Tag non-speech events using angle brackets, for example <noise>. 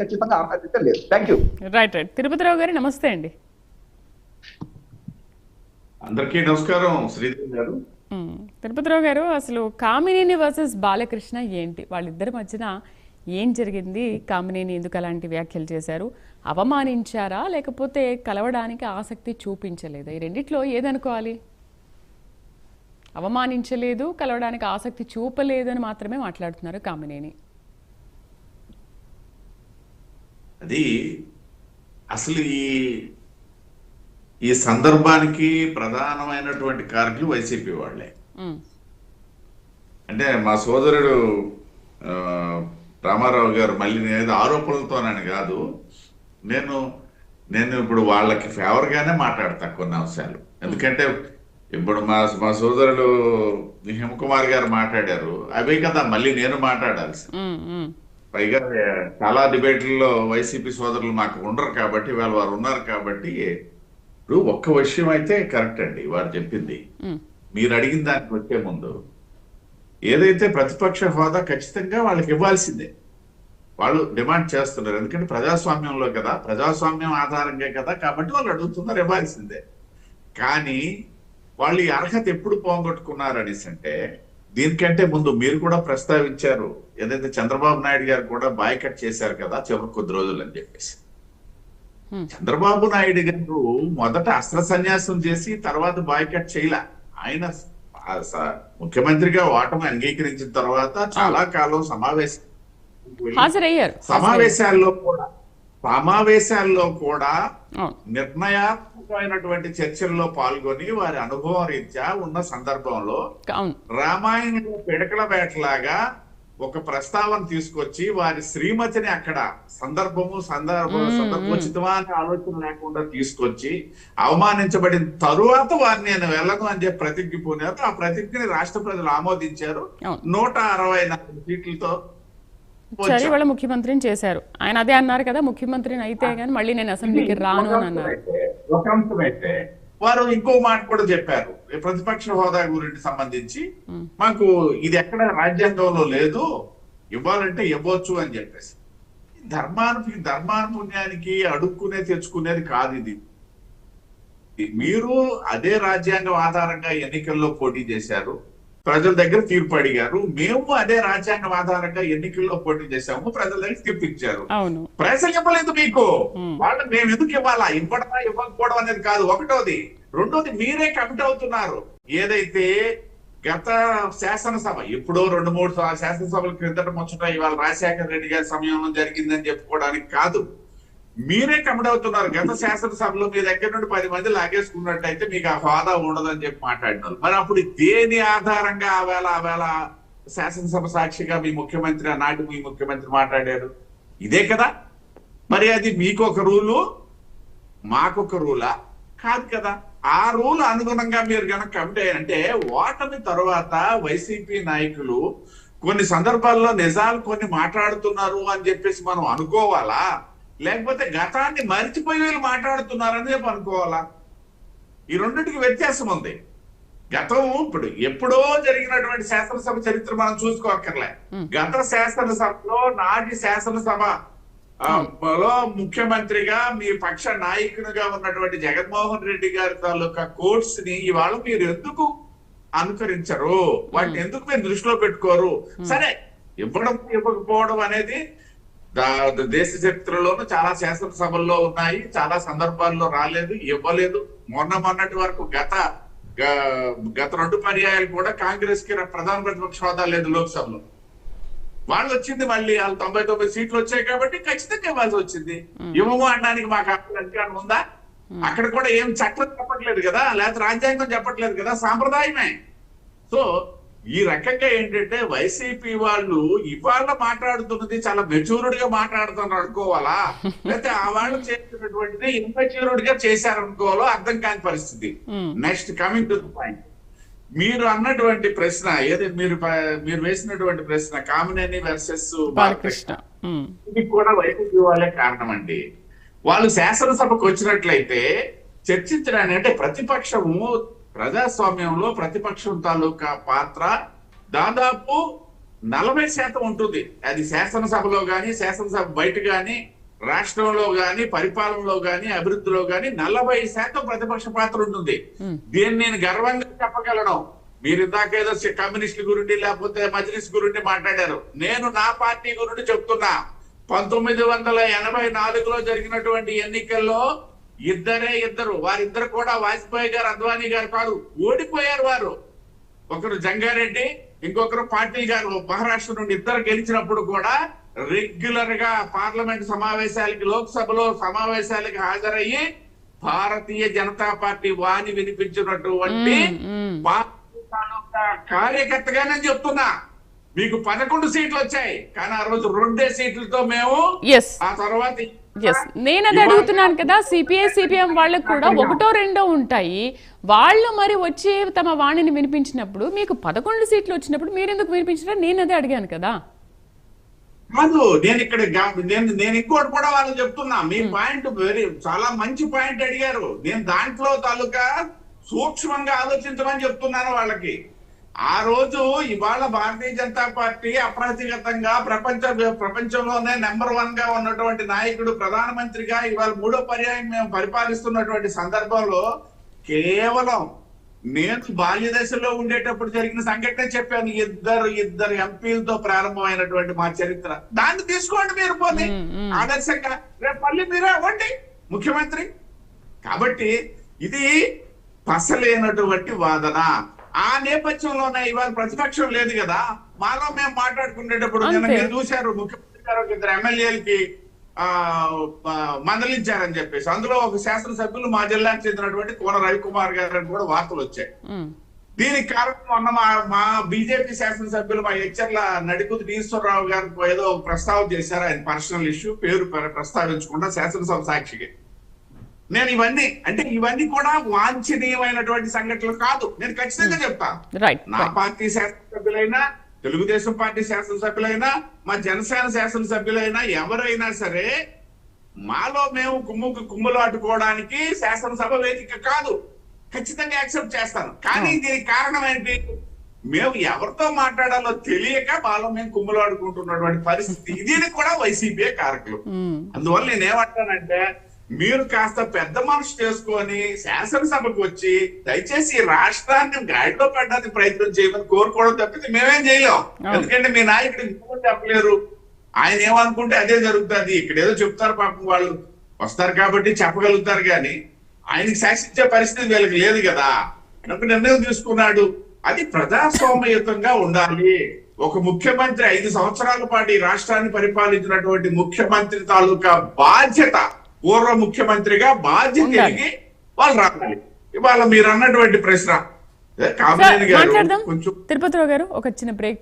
ఖచ్చితంగా లేదు. Thank you right right Tirupathirao గారు నమస్తే అండి. అందరికీ నమస్కారం శ్రీదేవి గారు. తిరుపతిరావు గారు అసలు కామినేని వర్సెస్ బాలకృష్ణ ఏంటి? వాళ్ళిద్దరి మధ్యన ఏం జరిగింది? కామినేని ఎందుకు అలాంటి వ్యాఖ్యలు చేశారు? అవమానించారా? లేకపోతే కలవడానికి ఆసక్తి చూపించలేదా? ఈ రెండిట్లో ఏదనుకోవాలి అవమానించలేదు కలవడానికి ఆసక్తి చూపలేదు అని మాత్రమే మాట్లాడుతున్నారు కామినేని. అది అసలు ఈ ఈ సందర్భానికి ప్రధానమైనటువంటి కారకులు వైసీపీ వాళ్ళే మ్మ్. అంటే మా సోదరుడు రామారావు గారు మళ్ళీ నేను ఆరోపణలతోనని కాదు నేను నేను ఇప్పుడు వాళ్ళకి ఫేవర్ గానే మాట్లాడతా కొన్ని అంశాలు ఎందుకంటే ఇప్పుడు మా మా సోదరుడు హిమకుమార్ గారు మాట్లాడారు అవే కదా మళ్ళీ నేను మాట్లాడాల్సి. పైగా చాలా డిబేట్లలో వైసీపీ సోదరులు మాకు ఉండరు కాబట్టి వాళ్ళు వారు ఉన్నారు కాబట్టి ఇప్పుడు ఒక్క విషయం అయితే కరెక్ట్ అండి వారు చెప్పింది. మీరు అడిగిన దానికి వచ్చే ముందు ఏదైతే ప్రతిపక్ష హోదా ఖచ్చితంగా వాళ్ళకి ఇవ్వాల్సిందే. వాళ్ళు డిమాండ్ చేస్తున్నారు ఎందుకంటే ప్రజాస్వామ్యంలో కదా ప్రజాస్వామ్యం ఆధారంగా కదా కాబట్టి వాళ్ళు అడుగుతున్నారు ఇవ్వాల్సిందే. కానీ వాళ్ళు ఈ అర్హత ఎప్పుడు పోగొట్టుకున్నారు అనేసి అంటే దీనికంటే ముందు మీరు కూడా ప్రస్తావించారు. ఏదైతే చంద్రబాబు నాయుడు గారు కూడా బాయ్కట్ చేశారు కదా చివరి కొద్ది రోజులు అని చెప్పేసి. చంద్రబాబు నాయుడు గారు మొదట అస్త్ర సన్యాసం చేసి తర్వాత బాయ్కట్ చేయలే. ఆయన ముఖ్యమంత్రిగా ఓటమి అంగీకరించిన తర్వాత చాలా కాలం సమావేశం హాజరయ్యారు. సమావేశాల్లో కూడా సమావేశాల్లో కూడా నిర్ణయాత్మకమైనటువంటి చర్చల్లో పాల్గొని వారి అనుభవం రీత్యా ఉన్న సందర్భంలో రామాయణంలో పిడకల వేటలాగా ఒక ప్రస్తావన తీసుకొచ్చి వారి శ్రీమతిని అక్కడ సందర్భము సందర్భ సందర్భోచితమా అనే ఆలోచన లేకుండా తీసుకొచ్చి అవమానించబడిన తరువాత వారిని నేను వెళ్ళను అని చెప్పి ప్రతిజ్ఞ పూనారు ఆ ప్రతిజ్ఞని రాష్ట్ర ప్రజలు ఆమోదించారు. నూట అరవై నాలుగు సీట్లతో వచ్చారు. వాళ్ళ ముఖ్యమంత్రిని చేశారు. ఆయన అదే అన్నారు కదా ముఖ్యమంత్రిని అయితే కానీ మళ్ళీ నేను అసెంబ్లీకి రాను అని అన్నారు. ఒక అంశం అయితే వారు ఇంకో మాట కూడా చెప్పారు. ప్రతిపక్ష హోదా గురించి సంబంధించి. మాకు ఇది ఎక్కడ రాజ్యాంగంలో లేదు ఇవ్వాలంటే ఇవ్వచ్చు అని చెప్పేసి. ధర్మాను ధర్మానుపుణ్యానికి అడుక్కునే తెచ్చుకునేది కాదు ఇది. మీరు అదే రాజ్యాంగం ఆధారంగా ఎన్నికల్లో పోటీ చేశారు. ప్రజల దగ్గర తీర్పు అడిగారు. మేము అదే రాజ్యాంగం ఆధారంగా ఎన్నికల్లో పోటీ చేశాము. ప్రజల దగ్గర తీర్పు ఇచ్చారు. ప్రజలు ఇవ్వలేదు మీకు. వాళ్ళు మేము ఎందుకు ఇవ్వాలా? ఇవ్వడమా ఇవ్వకపోవడం అనేది కాదు. ఒకటోది. రెండోది మీరే కమిట్ అవుతున్నారు. ఏదైతే గత శాసనసభ ఎప్పుడో రెండు మూడు శాసనసభల క్రిందట ముచ్చట ఇవాళ రాజశేఖర రెడ్డి గారి సమయంలో జరిగిందని చెప్పుకోవడానికి కాదు. మీరే కమిట్ అవుతున్నారు. గత శాసనసభలో మీ దగ్గర నుండి పది మంది లాగేసుకున్నట్టయితే మీకు ఆ హోదా ఉండదని చెప్పి మాట్లాడినారు. మరి అప్పుడు దేని ఆధారంగా ఆవేళ ఆవేళ శాసనసభ సాక్షిగా మీ ముఖ్యమంత్రి ఆనాటి మీ ముఖ్యమంత్రి మాట్లాడారు? ఇదే కదా? మరి అది మీకు ఒక రూలు మాకొక రూలా? కాదు కదా. ఆ రూల్ అనుగుణంగా మీరు కనుక కమిట్ అయ్యారంటే ఓటమి తర్వాత వైసీపీ నాయకులు కొన్ని సందర్భాల్లో నిజాలు కొన్ని మాట్లాడుతున్నారు అని చెప్పేసి మనం అనుకోవాలా? లేకపోతే గతాన్ని మరిచిపోయి వీళ్ళు మాట్లాడుతున్నారని చెప్పి అనుకోవాలా? ఈ రెండింటికి వ్యత్యాసం ఉంది. గతం ఇప్పుడు ఎప్పుడో జరిగినటువంటి శాసనసభ చరిత్ర మనం చూసుకోక్కర్లే. Hmm. గత శాసనసభలో నాటి శాసనసభ లో ముఖ్యమంత్రిగా మీ పక్ష నాయకునిగా ఉన్నటువంటి జగన్మోహన్ రెడ్డి గారి తాలూకా కోర్ట్స్ని ఇవాళ మీరు ఎందుకు అనుకరించరు? వాటిని ఎందుకు మీరు దృష్టిలో పెట్టుకోరు? సరే ఇవ్వడం ఇవ్వకపోవడం అనేది దేశ చరిత్రలోనూ చాలా శాసనసభల్లో ఉన్నాయి చాలా సందర్భాల్లో రాలేదు ఇవ్వలేదు. మొన్న మొన్నటి వరకు గత గత రెండు పర్యాయాలు కూడా కాంగ్రెస్కి ప్రధాన ప్రతిపక్ష హోదా లేదు లోక్సభలో. వాళ్ళు వచ్చింది మళ్ళీ వాళ్ళు తొంభై తొమ్మిది సీట్లు వచ్చాయి కాబట్టి ఖచ్చితంగా ఇవ్వాల్సి వచ్చింది. ఇవ్వము అనడానికి మాకు అధికారం ఉందా? అక్కడ కూడా ఏం చట్టం చెప్పట్లేదు కదా? లేకపోతే రాజ్యాంగం చెప్పట్లేదు కదా? సాంప్రదాయమే. సో ఈ రకంగా ఏంటంటే వైసీపీ వాళ్ళు ఇవాళ మాట్లాడుతున్నది చాలా మెచ్యూర్డ్గా మాట్లాడుతున్నారు అనుకోవాలా? <laughs> లేకపోతే ఆ వాళ్ళు చేసినటువంటిది ఇన్మెచ్యూర్డ్గా చేశారనుకోవాలో అర్థం కాని పరిస్థితి. Next coming to the point మీరు అన్నటువంటి ప్రశ్న ఏది మీరు మీరు వేసినటువంటి ప్రశ్న కామినేని వర్సెస్ బాలకృష్ణ. మ్మ్. ఇది కూడా వైసీపీ వాళ్ళే కారణం అండి వాళ్ళు శాసనసభకు వచ్చినట్లయితే చర్చించడానికి అంటే ప్రతిపక్షము ప్రజాస్వామ్యంలో ప్రతిపక్షం తాలూకా పాత్ర దాదాపు నలభై శాతం ఉంటుంది. అది శాసనసభలో గాని శాసనసభ బయట గాని రాష్ట్రంలో గాని పరిపాలనలో గాని అభివృద్ధిలో గాని నలభై శాతం ప్రతిపక్ష పాత్ర ఉంటుంది. దీన్ని నేను గర్వంగా చెప్పగలను. మీరు ఇందాక ఏదో కమ్యూనిస్టుల గురించి లేకపోతే మజ్లిస్ గురించి మాట్లాడారు. నేను నా పార్టీ గురించి చెప్తున్నా. పంతొమ్మిది వందల ఎనభై నాలుగులో జరిగినటువంటి ఎన్నికల్లో ఇద్దరే ఇద్దరు వారిద్దరు కూడా వాజ్పేయి గారు అద్వానీ గారు కాదు ఓడిపోయారు వారు. ఒకరు జంగారెడ్డి ఇంకొకరు పాటిల్ గారు. మహారాష్ట్ర నుండి ఇద్దరు గెలిచినప్పుడు కూడా రెగ్యులర్గా పార్లమెంట్ సమావేశాలకి లోక్సభలో సమావేశాలకి హాజరయ్యి భారతీయ జనతా పార్టీ వాణి వినిపించినటువంటి మ్మ్, మ్మ్. పార్టీ తాలూకా కార్యకర్తగా నేను చెప్తున్నా. మీకు పదకొండు సీట్లు వచ్చాయి. కానీ ఆ రోజు రెండే సీట్లతో మేము ఆ తర్వాత ఎస్ నేను అది అడుగుతున్నాను కదా సిపిఐ సిపిఎం వాళ్ళకు కూడా ఒకటో రెండో ఉంటాయి. వాళ్ళు మరి వచ్చి తమ వాణిని వినిపించినప్పుడు మీకు పదకొండు సీట్లు వచ్చినప్పుడు మీరు ఎందుకు వినిపించారో? నేను అదే అడిగాను కదా. కాదు నేను ఇక్కడ నేను నేను ఇంకోటి కూడా వాళ్ళకి చెప్తున్నా. మీ పాయింట్ వెరీ చాలా మంచి పాయింట్ అడిగారు. నేను దాంట్లో తాలూకా సూక్ష్మంగా ఆలోచించమని చెప్తున్నాను వాళ్ళకి. ఆ రోజు ఇవాళ భారతీయ జనతా పార్టీ అప్రతిగతంగా ప్రపంచ ప్రపంచంలోనే నెంబర్ వన్గా ఉన్నటువంటి నాయకుడు ప్రధానమంత్రిగా ఇవాళ మూడో పర్యాయం మేము పరిపాలిస్తున్నటువంటి సందర్భంలో కేవలం నేను బాల్య దశలో ఉండేటప్పుడు జరిగిన సంఘటన చెప్పాను. ఇద్దరు ఇద్దరు ఎంపీలతో ప్రారంభమైనటువంటి మా చరిత్ర. దాన్ని తీసుకోండి మీరు పోనీ. ఆదర్శంగా. రేపు మళ్ళీ మీరే అవ్వండి ముఖ్యమంత్రి. కాబట్టి ఇది పసలేనటువంటి వాదన. ఆ నేపథ్యంలోనే ఇవాళ ప్రతిపక్షం లేదు కదా. మాలో మేము మాట్లాడుకునేటప్పుడు. మీరు చూశారు ముఖ్యమంత్రి గారు ఇద్దరు ఎమ్మెల్యేలకి ఆ మందలించారని చెప్పేసి. అందులో ఒక శాసనసభ్యులు మా జిల్లాకు చెందినటువంటి కోన రవికుమార్ గారు అని కూడా వార్తలు వచ్చాయి. దీనికి కారణం మొన్న మా మా బీజేపీ శాసనసభ్యులు మా హెచ్చర్ల నడికుది ఈశ్వరరావు గారు ఏదో ఒక ప్రస్తావన చేశారు. ఆయన పర్సనల్ ఇష్యూ పేరు ప్ర- ప్రస్తావించకుండా శాసనసభ సాక్షిగా నేను ఇవన్నీ అంటే ఇవన్నీ కూడా వాంఛనీయమైనటువంటి సంఘటనలు కాదు. నేను ఖచ్చితంగా చెప్తాను రైట్ నా రైట్ పార్టీ శాసనసభ్యులైనా తెలుగుదేశం పార్టీ శాసనసభ్యులైనా మా జనసేన శాసనసభ్యులైనా ఎవరైనా సరే మాలో మేము కుమ్ముకు కుమ్ములు అడ్డుకోవడానికి శాసనసభ వేదిక కాదు. ఖచ్చితంగా యాక్సెప్ట్ చేస్తాను. కానీ దీనికి కారణం ఏంటి? మేము ఎవరితో మాట్లాడాలో తెలియక మాలో మేము కుమ్ములు ఆడుకుంటున్నటువంటి పరిస్థితి. <laughs> దీనికి కూడా వైసీపీ కారకులు. మ్మ్. అందువల్ల నేనేమంటానంటే మీరు కాస్త పెద్ద మనసు చేసుకొని శాసనసభకు వచ్చి దయచేసి రాష్ట్రాన్ని గాడిలో పడ్డానికి ప్రయత్నం చేయమని కోరుకోవడం తప్పితే మేమేం చేయలేం. ఎందుకంటే మీ నాయకుడు ఇంకో చెప్పలేరు. ఆయన ఏమనుకుంటే అదే జరుగుతుంది. ఇక్కడ ఏదో చెప్తారు పాపం వాళ్ళు. వస్తారు కాబట్టి చెప్పగలుగుతారు కానీ ఆయనకి శాసించే పరిస్థితి వీళ్ళకి లేదు కదా. కనుక నిర్ణయం తీసుకున్నాడు. అది ప్రజాస్వామ్యయుతంగా ఉండాలి. ఒక ముఖ్యమంత్రి ఐదు సంవత్సరాల పాటు ఈ రాష్ట్రాన్ని పరిపాలించినటువంటి ముఖ్యమంత్రి తాలూకా బాధ్యత పూర్వ ముఖ్యమంత్రిగా బాధ్యత. ఎరిగి వాళ్ళు రావాలి. ఇవాళ మీరు అన్నటువంటి ప్రశ్న. గారు మాట్లాడదాం. కొంచెం తిరుపతిరావు గారు ఒక చిన్న బ్రేక్